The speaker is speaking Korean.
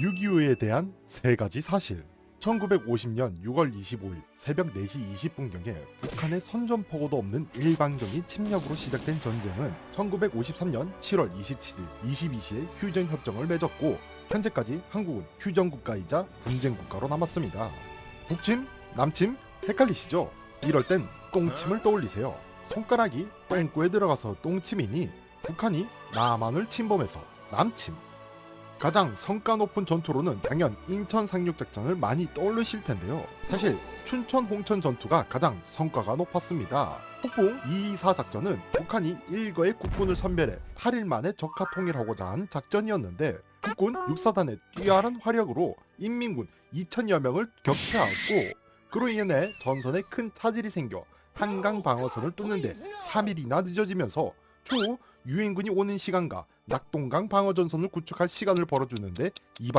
6.25에 대한 세 가지 사실. 1950년 6월 25일 새벽 4시 20분경에 북한의 선전포고도 없는 일방적인 침략으로 시작된 전쟁은 1953년 7월 27일 22시에 휴전 협정을 맺었고 현재까지 한국은 휴전 국가이자 분쟁 국가로 남았습니다. 북침, 남침 헷갈리시죠? 이럴 땐 똥침을 떠올리세요. 손가락이 똥꼬에 들어가서 똥침이니 북한이 남한을 침범해서 남침. 가장 성과 높은 전투로는 당연 인천 상륙작전을 많이 떠올리실 텐데요. 사실 춘천 홍천 전투가 가장 성과가 높았습니다. 폭풍 224 작전은 북한이 일거의 국군을 선별해 8일 만에 적화 통일하고자 한 작전이었는데 국군 6사단의 뛰어난 화력으로 인민군 2천여 명을 격퇴하고 그로 인해 전선에 큰 차질이 생겨 한강 방어선을 뚫는데 3일이나 늦어지면서 추후 유엔군이 오는 시간과 낙동강 방어 전선을 구축할 시간을 벌어주는데